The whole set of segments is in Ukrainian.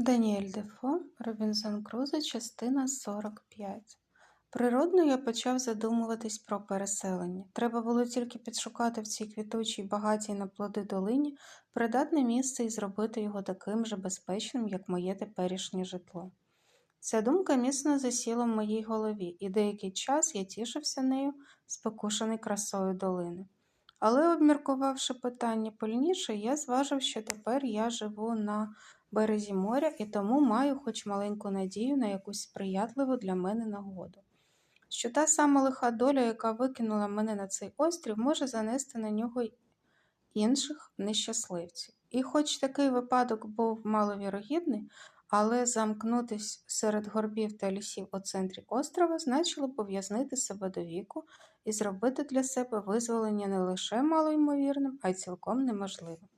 Даніель Дефо, Робінзон Крузо, частина 45. Природно я почав задумуватись про переселення. Треба було тільки підшукати в цій квітучій, багатій на плоди долині придатне місце і зробити його таким же безпечним, як моє теперішнє житло. Ця думка міцно засіла в моїй голові, і деякий час я тішився нею, спокушений красою долини. Але, обміркувавши питання пильніше, я зважив, що тепер я живу на березі моря і тому маю хоч маленьку надію на якусь сприятливу для мене нагоду. Що та сама лиха доля, яка викинула мене на цей острів, може занести на нього інших нещасливців. І хоч такий випадок був маловірогідний, але замкнутись серед горбів та лісів у центрі острова значило пов'язнити себе до віку і зробити для себе визволення не лише малоймовірним, а й цілком неможливим.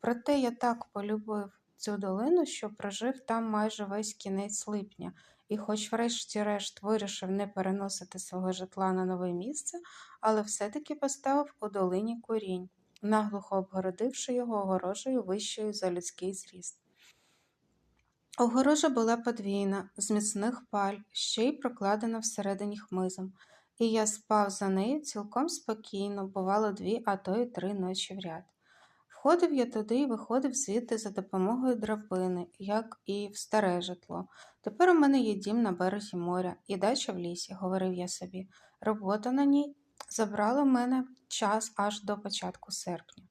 Проте я так полюбив цю долину, що прожив там майже весь кінець липня, і, хоч, врешті-решт, вирішив не переносити свого житла на нове місце, але все-таки поставив у долині корінь, наглухо обгородивши його огорожею вищою за людський зріст. Огорожа була подвійна, з міцних паль, ще й прокладена всередині хмизом, і я спав за нею цілком спокійно, бувало дві, а то й три ночі в ряд. Входив я туди і виходив звідти за допомогою драбини, як і в старе житло. Тепер у мене є дім на березі моря і дача в лісі, говорив я собі. Робота на ній забрала в мене час аж до початку серпня.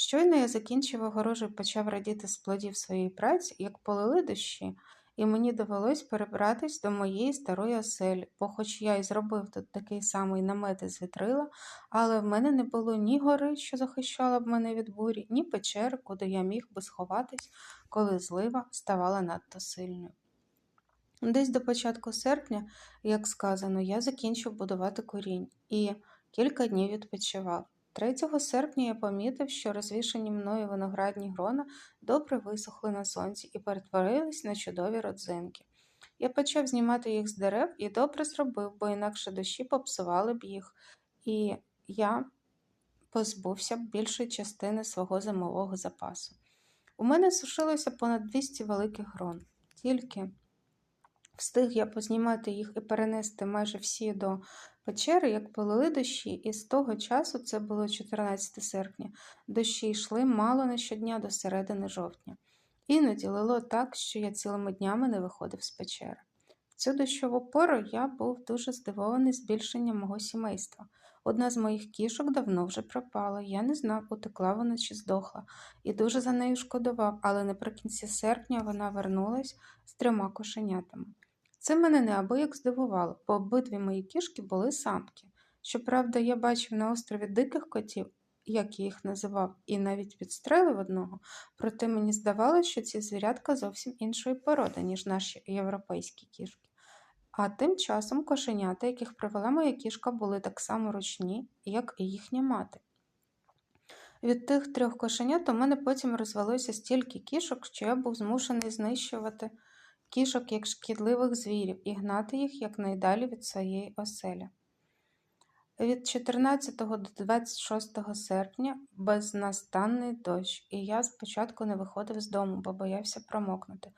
Щойно я закінчив огорожу і почав радіти з плодів своєї праці, як полили дощі, і мені довелось перебратись до моєї старої оселі, бо хоч я й зробив тут такий самий намет із вітрила, але в мене не було ні гори, що захищала б мене від бурі, ні печери, куди я міг би сховатись, коли злива ставала надто сильною. Десь до початку серпня, як сказано, я закінчив будувати корінь і кілька днів відпочивав. 3 серпня я помітив, що розвішані мною виноградні грона добре висохли на сонці і перетворились на чудові родзинки. Я почав знімати їх з дерев і добре зробив, бо інакше дощі попсували б їх, і я позбувся б більшої частини свого зимового запасу. У мене сушилося понад 200 великих грон. Тільки встиг я познімати їх і перенести майже всі до печери, як полили дощі, і з того часу, це було 14 серпня, дощі йшли мало не щодня до середини жовтня. Іноді лило так, що я цілими днями не виходив з печери. В цю дощову пору я був дуже здивований збільшенням мого сімейства. Одна з моїх кішок давно вже пропала, я не знав, утекла вона чи здохла, і дуже за нею шкодував, але наприкінці серпня вона вернулась з трьома кошенятами. Це мене неабияк здивувало, бо обидві мої кішки були самки. Щоправда, я бачив на острові диких котів, як я їх називав, і навіть підстрелив одного, проте мені здавалося, що ці звірятка зовсім іншої породи, ніж наші європейські кішки. А тим часом кошенята, яких привела моя кішка, були так само ручні, як і їхня мати. Від тих трьох кошенят у мене потім розвелося стільки кішок, що я був змушений знищувати кішок як шкідливих звірів і гнати їх якнайдалі від своєї оселі. Від 14 до 26 серпня безнастанний дощ, і я спочатку не виходив з дому, бо боявся промокнути.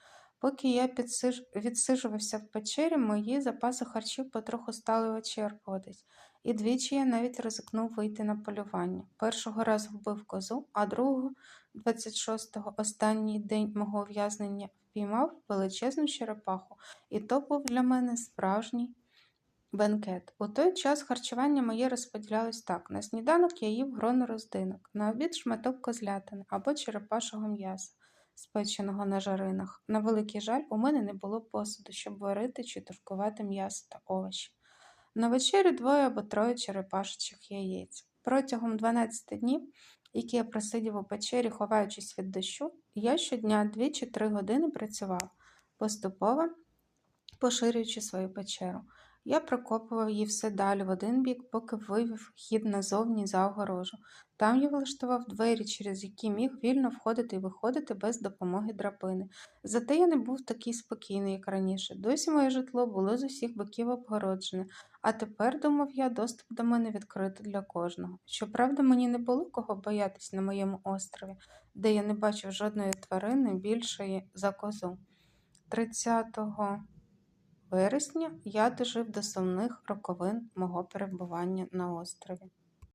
Поки я підсиж... відсижувався в печері, мої запаси харчів потроху стали вичерпуватись, і двічі я навіть ризикнув вийти на полювання. Першого разу вбив козу, а другого, 26-го, останній день мого ув'язнення, впіймав величезну черепаху, і то був для мене справжній бенкет. У той час харчування моє розподілялось так: на сніданок я їв грону роздинок, на обід шматок козлятини або черепашого м'яса, спеченого на жаринах. На великий жаль, у мене не було посуду, щоб варити чи тушкувати м'ясо та овочі. На вечерю двоє або троє черепашечих яєць. Протягом 12 днів які я просидів у печері, ховаючись від дощу, я щодня 2 чи 3 години працював, поступово поширюючи свою печеру. Я прокопував її все далі в один бік, поки вивів хід назовні за огорожу. Там я влаштував двері, через які міг вільно входити і виходити без допомоги драбини. Зате я не був такий спокійний, як раніше. Досі моє житло було з усіх боків обгороджене, а тепер, думав я, доступ до мене відкритий для кожного. Щоправда, мені не було кого боятись на моєму острові, де я не бачив жодної тварини більшої за козу. 30 вересня я дожив до сумних роковин мого перебування на острові.